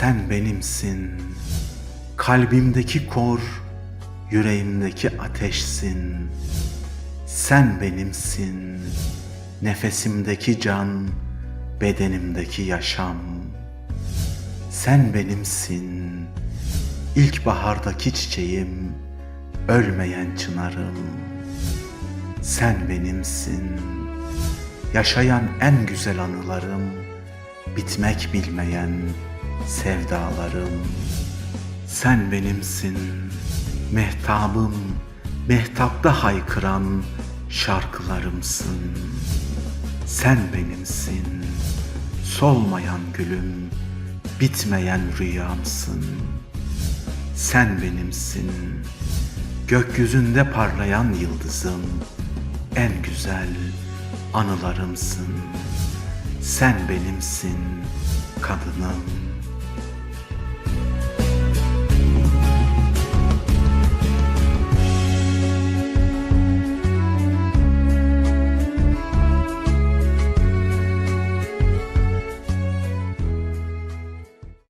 Sen benimsin. Kalbimdeki kor, yüreğimdeki ateşsin. Sen benimsin. Nefesimdeki can, bedenimdeki yaşam. Sen benimsin. İlkbahardaki çiçeğim, ölmeyen çınarım. Sen benimsin. Yaşayan en güzel anılarım, bitmek bilmeyen sevdalarım. Sen benimsin. Mehtabım, mehtapta haykıran şarkılarımsın. Sen benimsin. Solmayan gülüm, bitmeyen rüyamsın. Sen benimsin. Gökyüzünde parlayan yıldızım, en güzel anılarımsın. Sen benimsin kadınım.